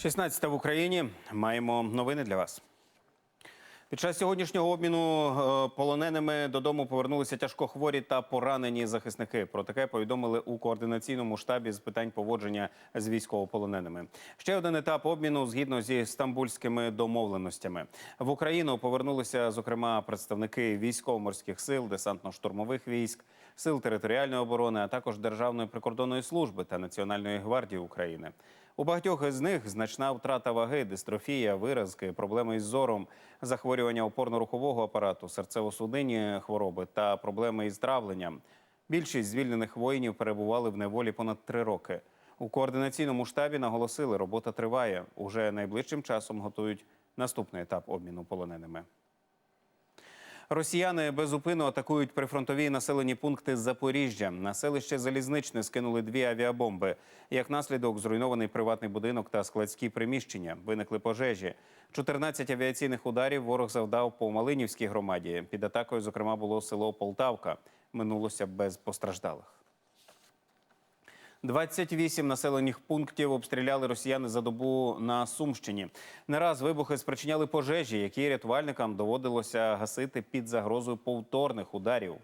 16 в Україні маємо новини для вас. Під час сьогоднішнього обміну е, полоненими додому повернулися тяжкохворі та поранені захисники. Про таке повідомили у координаційному штабі з питань поводження з військовополоненими. Ще один етап обміну згідно зі стамбульськими домовленостями. В Україну повернулися зокрема представники військово-морських сил, десантно-штурмових військ, сил територіальної оборони, а також Державної прикордонної служби та Національної гвардії України. У багатьох з них значна втрата ваги, дистрофія, виразки, проблеми із зором, захворювання опорно-рухового апарату, серцево-судинні хвороби та проблеми із травленням. Більшість звільнених воїнів перебували в неволі понад три роки. У координаційному штабі наголосили, робота триває. Уже найближчим часом готують наступний етап обміну полоненими. Росіяни безупинно атакують прифронтові населені пункти Запоріжжя. На селище Залізничне скинули дві авіабомби. Як наслідок, зруйнований приватний будинок та складські приміщення. Виникли пожежі. 14 авіаційних ударів ворог завдав по Малинівській громаді. Під атакою, зокрема, було село Полтавка. Минулося без постраждалих. 28 населених пунктів обстріляли росіяни за добу на Сумщині. Не раз вибухи спричиняли пожежі, які рятувальникам доводилося гасити під загрозою повторних ударів.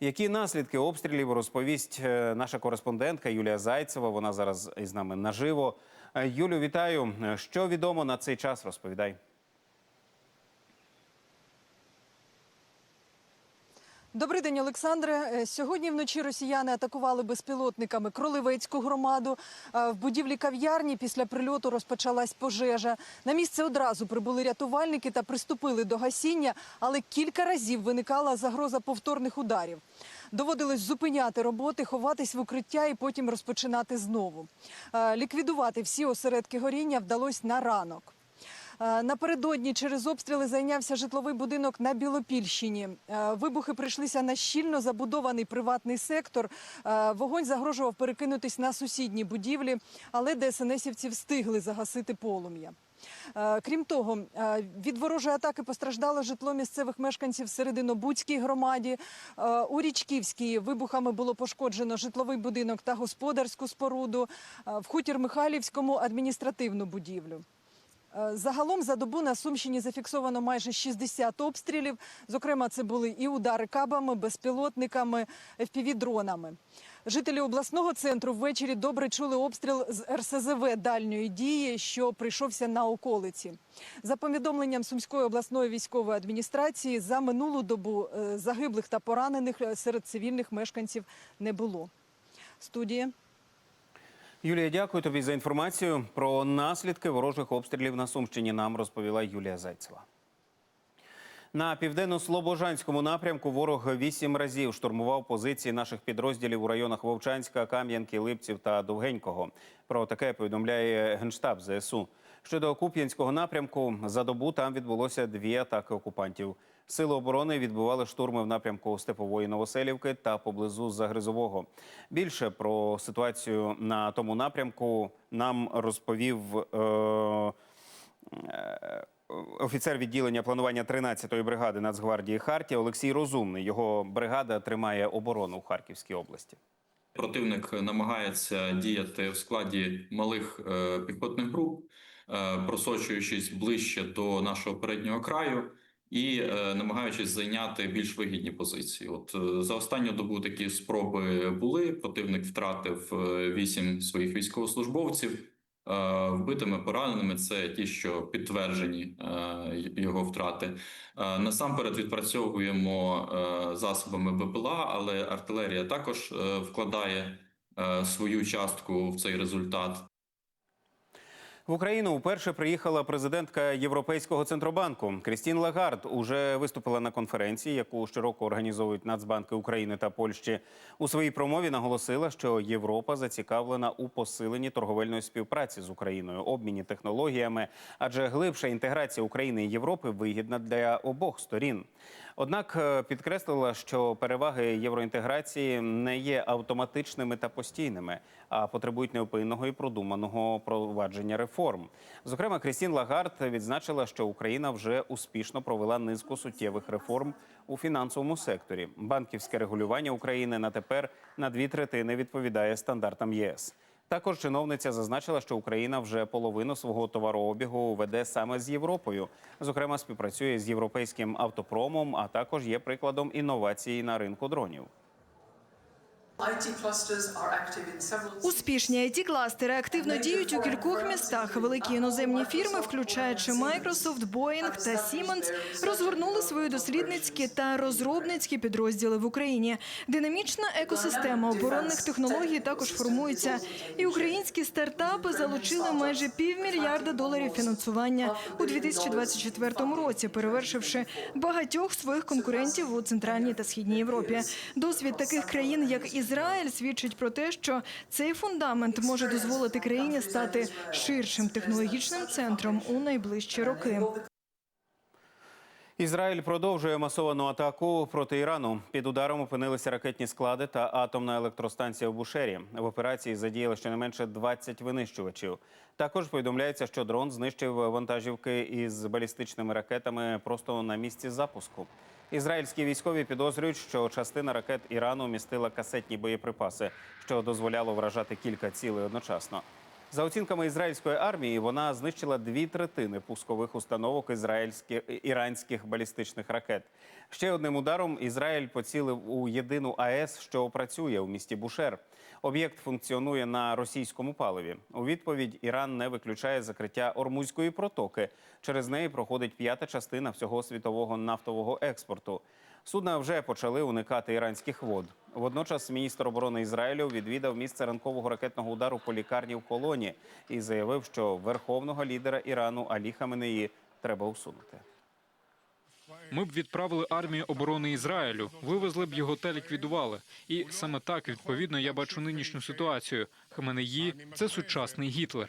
Які наслідки обстрілів розповість е, наша кореспондентка Юлія Зайцева. Вона зараз із нами наживо. Е, Юлю, вітаю. Що відомо на цей час? Розповідай. Добрий день, Олександре. Е, Сьогодні вночі росіяни атакували безпілотниками Кролевецьку громаду. Е, В будівлі кав'ярні після прильоту розпочалась пожежа. На місце одразу прибули рятувальники та приступили до гасіння, але кілька разів виникала загроза повторних ударів. Доводилось зупиняти роботи, ховатись в укриття і потім розпочинати знову. Е, Ліквідувати всі осередки горіння вдалося на ранок. Е, Напередодні через обстріли зайнявся житловий будинок на Білопільщині. Е, Вибухи прийшлися на щільно забудований приватний сектор. Е, Вогонь загрожував перекинутись на сусідні будівлі, але ДСНСівці встигли загасити полум'я. Крім того, від ворожої атаки постраждало житло місцевих мешканців в Серединобудській громаді. У Річківській вибухами було пошкоджено житловий будинок та господарську споруду. В хутір Михайлівському адміністративну будівлю. Е, Загалом за добу на Сумщині зафіксовано майже 60 обстрілів. Зокрема, це були і удари кабами, безпілотниками, FPV-дронами. Жителі обласного центру ввечері добре чули обстріл з РСЗВ дальньої дії, що прийшовся на околиці. За повідомленням Сумської обласної військової адміністрації, за минулу добу е, загиблих та поранених е, серед цивільних мешканців не було. Студія. Юлія, дякую тобі за інформацію. Про наслідки ворожих обстрілів на Сумщині нам розповіла Юлія Зайцева. На південно-слобожанському напрямку ворог вісім разів штурмував позиції наших підрозділів у районах Вовчанська, Кам'янки, Липців та Довгенького. Про таке повідомляє генштаб ЗСУ. Щодо Куп'янського напрямку, за добу там відбулося дві атаки окупантів. Сили оборони відбивали штурми в напрямку Степової Новоселівки та поблизу Загризового. Більше про ситуацію на тому напрямку нам розповів. Е- е, Офіцер відділення планування 13-ї бригади Нацгвардії Хартія Олексій Розумний. Його бригада тримає оборону у Харківській області. Противник намагається діяти в складі малих е, піхотних груп, е, просочуючись ближче до нашого переднього краю і е, намагаючись зайняти більш вигідні позиції. От е, за останню добу такі спроби були. Противник втратив е, вісім своїх військовослужбовців. Вбитими пораненими це ті, що підтверджені його втрати. Насамперед відпрацьовуємо засобами БПЛА, але артилерія також вкладає свою частку в цей результат. В Україну вперше приїхала президентка Європейського центробанку Крістін Лагард. Уже виступила на конференції, яку щороку організовують Нацбанки України та Польщі. У своїй промові наголосила, що Європа зацікавлена у посиленні торговельної співпраці з Україною, обміні технологіями, адже глибша інтеграція України і Європи вигідна для обох сторін. Однак е, підкреслила, що переваги євроінтеграції не є автоматичними та постійними, а потребують неупинного і продуманого провадження реформ. Зокрема, Крістін Лагард відзначила, що Україна вже успішно провела низку суттєвих реформ у фінансовому секторі. Банківське регулювання України на тепер на дві третини відповідає стандартам ЄС. Також чиновниця зазначила, що Україна вже половину свого товарообігу веде саме з Європою. Зокрема, співпрацює з європейським автопромом, а також є прикладом інновації на ринку дронів. Успішні it кластери активно діють у кількох містах. Великі іноземні фірми, включаючи Microsoft, Boeing та Siemens, розгорнули свої дослідницькі та розробницькі підрозділи в Україні. Динамічна екосистема оборонних технологій також формується. І українські стартапи залучили майже півмільярда доларів фінансування у 2024 році, перевершивши багатьох своїх конкурентів у центральній та східній Європі. Досвід таких країн, як Ізраїль, свідчить про те, що цей фундамент може дозволити країні стати ширшим технологічним центром у найближчі роки. Ізраїль продовжує масовану атаку проти Ірану. Під ударом опинилися ракетні склади та атомна електростанція в Бушері. В операції задіяли щонайменше 20 винищувачів. Також повідомляється, що дрон знищив вантажівки із балістичними ракетами просто на місці запуску. Ізраїльські військові підозрюють, що частина ракет Ірану містила касетні боєприпаси, що дозволяло вражати кілька цілей одночасно. За оцінками ізраїльської армії, вона знищила дві третини пускових установок ізраїльських іранських балістичних ракет. Ще одним ударом Ізраїль поцілив у єдину АЕС, що працює у місті Бушер. Об'єкт функціонує на російському паливі. У відповідь Іран не виключає закриття Ормузької протоки. Через неї проходить п'ята частина всього світового нафтового експорту. Судна вже почали уникати іранських вод. Водночас міністр оборони Ізраїлю відвідав місце ранкового ракетного удару по лікарні в колоні і заявив, що верховного лідера Ірану Алі Хаменеї треба усунути. Ми б відправили армію оборони Ізраїлю, вивезли б його та ліквідували. І саме так, відповідно, я бачу нинішню ситуацію. Хаменеї – це сучасний Гітлер.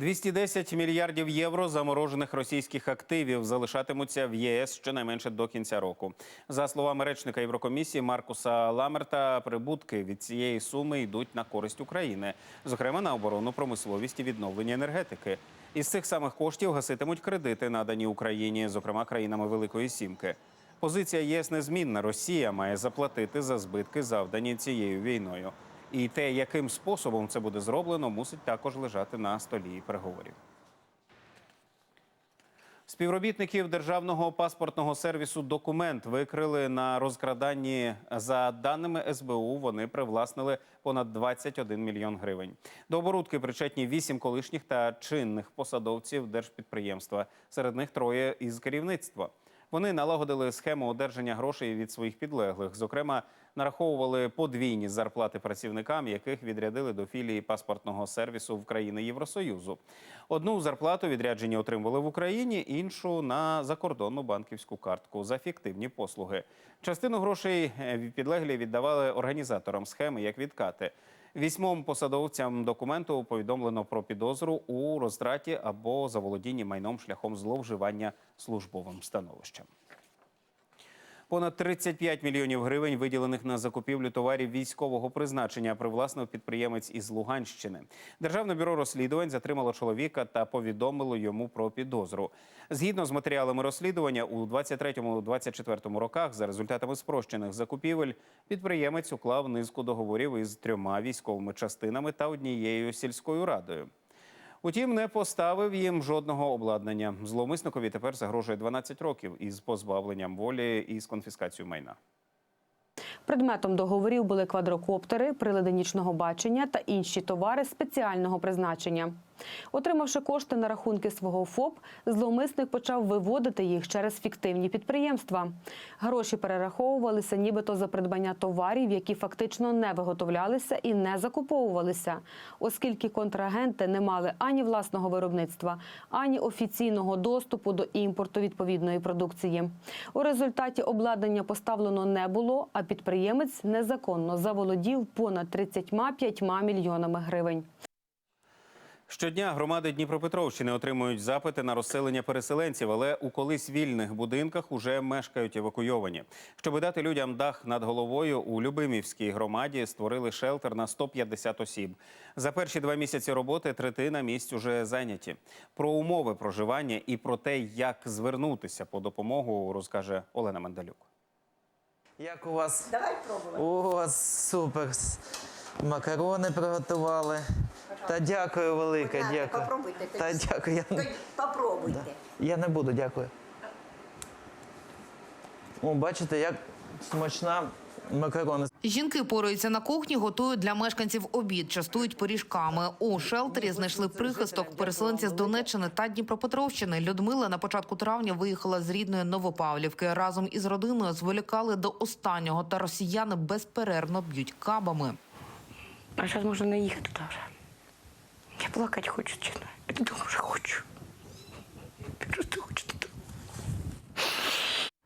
210 мільярдів євро заморожених російських активів залишатимуться в ЄС щонайменше до кінця року. За словами речника Єврокомісії Маркуса Ламерта, прибутки від цієї суми йдуть на користь України, зокрема на оборонну промисловість і відновлення енергетики. Із цих самих коштів гаситимуть кредити, надані Україні, зокрема країнами Великої Сімки. Позиція ЄС незмінна. Росія має заплатити за збитки, завдані цією війною. І те, яким способом це буде зроблено, мусить також лежати на столі переговорів. Співробітників державного паспортного сервісу документ викрили на розкраданні. За даними СБУ, вони привласнили понад 21 мільйон гривень. До оборудки причетні вісім колишніх та чинних посадовців держпідприємства. Серед них троє із керівництва. Вони налагодили схему одержання грошей від своїх підлеглих. Зокрема, нараховували подвійні зарплати працівникам, яких відрядили до філії паспортного сервісу в країни Євросоюзу. Одну зарплату відряджені отримували в Україні, іншу на закордонну банківську картку за фіктивні послуги. Частину грошей е, підлеглі віддавали організаторам схеми як відкати. Вісьмом посадовцям документу повідомлено про підозру у розтраті або заволодінні майном шляхом зловживання службовим становищем. Понад 35 мільйонів гривень, виділених на закупівлю товарів військового призначення, привласнив підприємець із Луганщини. Державне бюро розслідувань затримало чоловіка та повідомило йому про підозру. Згідно з матеріалами розслідування, у 23-24 роках, за результатами спрощених закупівель, підприємець уклав низку договорів із трьома військовими частинами та однією сільською радою. Утім, не поставив їм жодного обладнання. Зловмисникові тепер загрожує 12 років із позбавленням волі і з конфіскацією майна. Предметом договорів були квадрокоптери, прилади нічного бачення та інші товари спеціального призначення. Отримавши кошти на рахунки свого ФОП, зловмисник почав виводити їх через фіктивні підприємства. Гроші перераховувалися нібито за придбання товарів, які фактично не виготовлялися і не закуповувалися, оскільки контрагенти не мали ані власного виробництва, ані офіційного доступу до імпорту відповідної продукції. У результаті обладнання поставлено не було, а підприємець незаконно заволодів понад 35 мільйонами гривень. Щодня громади Дніпропетровщини отримують запити на розселення переселенців, але у колись вільних будинках уже мешкають евакуйовані. Щоб дати людям дах над головою, у Любимівській громаді створили шелтер на 150 осіб. За перші два місяці роботи третина місць уже зайняті. Про умови проживання і про те, як звернутися по допомогу, розкаже Олена Мендалюк. Як у вас? Давай пробувати. О, супер. Макарони приготували. Та дякую велике, Будь ласка, дякую. попробуйте. Та дякую. Я, Тоді Попробуйте. я не буду, дякую. О, бачите, як смачна макарони. Жінки пораються на кухні, готують для мешканців обід, частують пиріжками. У шелтері знайшли прихисток переселенці з Донеччини та Дніпропетровщини. Людмила на початку травня виїхала з рідної Новопавлівки. Разом із родиною зволікали до останнього, та росіяни безперервно б'ють кабами. А зараз можна не їхати туди вже. Я плакати хочу, чесно. Я додому вже хочу. Просто хочу туди.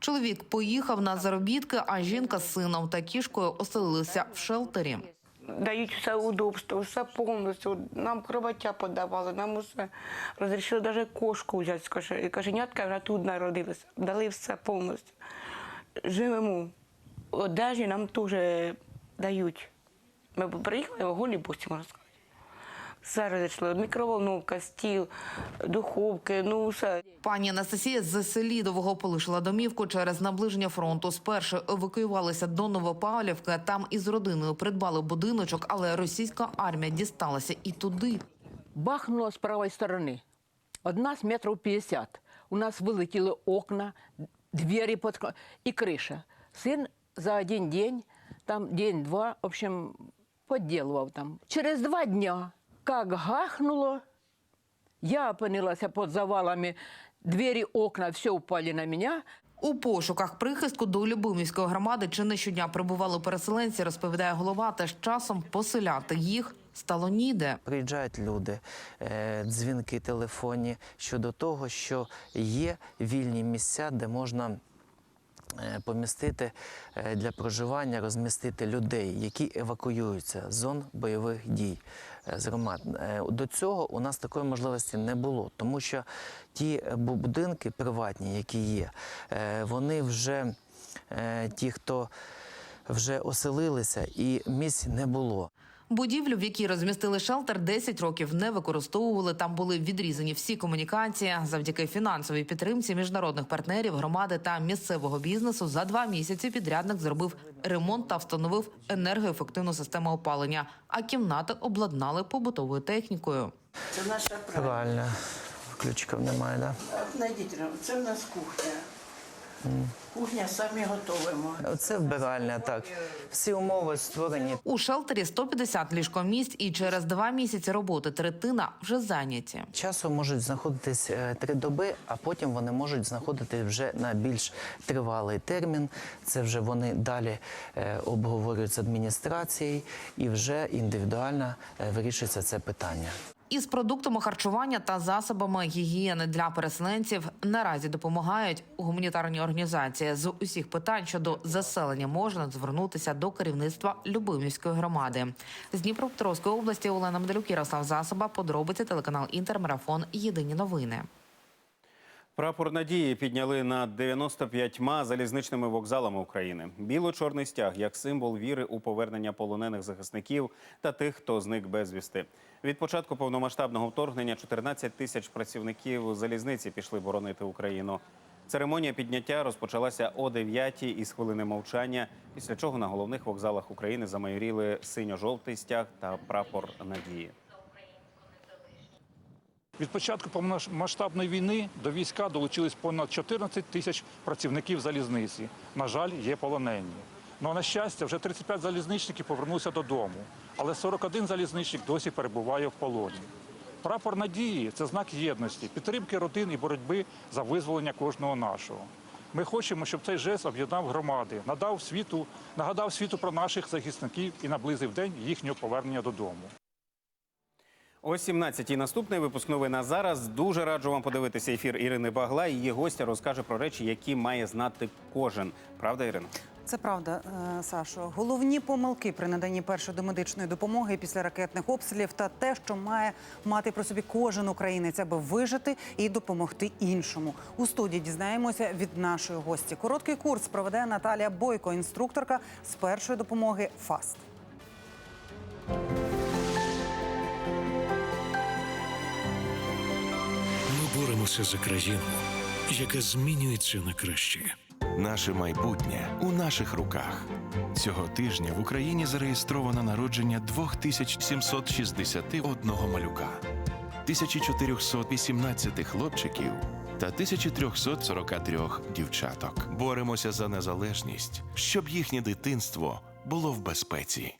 Чоловік поїхав на заробітки, а жінка з сином та кішкою оселилися в шелтері. Дають все удобство, все повністю. Нам кроваття подавали, нам усе розрішили навіть кошку взяти з коше- і кошенятка вже тут народилися. Дали все повністю. Живемо. Одежі нам теж дають. Ми приїхали в голі босі, можна сказати. Все розійшли. Мікроволновка, стіл, духовки, ну все. Пані Анастасія з Селідового полишила домівку через наближення фронту. Спершу евакуювалися до Новопавлівки. Там із родиною придбали будиночок, але російська армія дісталася і туди. бахнуло з правої сторони. Од нас метрів 50. У нас вилетіли окна, двері під... і криша. Син за один день, там день-два, в общем, поділував там. Через два дня, як гахнуло, я опинилася під завалами, двері, окна, все упали на мене. У пошуках прихистку до Любимівської громади чи не щодня прибували переселенці, розповідає голова. Та з часом поселяти їх стало ніде. Приїжджають люди, е, дзвінки телефонні щодо того, що є вільні місця, де можна помістити е, для проживання, розмістити людей, які евакуюються з зон бойових дій е, з громад. Е, До цього у нас такої можливості не було, тому що ті е, будинки приватні, які є, е, вони вже е, ті, хто вже оселилися, і місць не було. Будівлю, в якій розмістили шелтер, 10 років не використовували. Там були відрізані всі комунікації. Завдяки фінансовій підтримці міжнародних партнерів, громади та місцевого бізнесу за два місяці підрядник зробив ремонт та встановив енергоефективну систему опалення. А кімнати обладнали побутовою технікою. Це наша правда. Правильно, ключиків немає, да? Найдіть, це в нас кухня. Кухня самі готуємо. Це вбиральня, так. Всі умови створені. У шелтері 150 ліжкомісць, і через два місяці роботи третина вже зайняті. Часом можуть знаходитись е, три доби, а потім вони можуть знаходитись вже на більш тривалий термін. Це вже вони далі е, обговорюють з адміністрацією і вже індивідуально е, вирішується це питання. Із продуктами харчування та засобами гігієни для переселенців наразі допомагають гуманітарні організації. З усіх питань щодо заселення можна звернутися до керівництва Любимівської громади. З Дніпропетровської області Олена Медалюк, Ярослав Засоба, подробиці телеканал Інтермарафон. Єдині новини. Прапор надії підняли над 95 залізничними вокзалами України. Біло-чорний стяг як символ віри у повернення полонених захисників та тих, хто зник безвісти. Від початку повномасштабного вторгнення 14 тисяч працівників залізниці пішли боронити Україну. Церемонія підняття розпочалася о 9 із хвилини мовчання, після чого на головних вокзалах України замайоріли синьо-жовтий стяг та прапор надії. Від початку повномасштабної війни до війська долучились понад 14 тисяч працівників залізниці. На жаль, є полонені. Ну, на щастя, вже 35 залізничників повернулися додому, але 41 залізничник досі перебуває в полоні. Прапор надії це знак єдності, підтримки родин і боротьби за визволення кожного нашого. Ми хочемо, щоб цей жест об'єднав громади, надав світу, нагадав світу про наших захисників і наблизив день їхнього повернення додому. О 17-й наступний випуск новин. А зараз дуже раджу вам подивитися ефір Ірини Багла. Її гостя розкаже про речі, які має знати кожен. Правда, Ірина? Це правда, е, Сашо. Головні помилки при наданні першої домедичної допомоги після ракетних обстрілів та те, що має мати про собі кожен українець, аби вижити і допомогти іншому. У студії дізнаємося від нашої гості. Короткий курс проведе Наталія Бойко, інструкторка з першої допомоги ФАСТ. Боремося за країну, яка змінюється на краще. Наше майбутнє у наших руках. Цього тижня в Україні зареєстровано народження 2761 малюка, 1418 хлопчиків та 1343 дівчаток. Боремося за незалежність, щоб їхнє дитинство було в безпеці.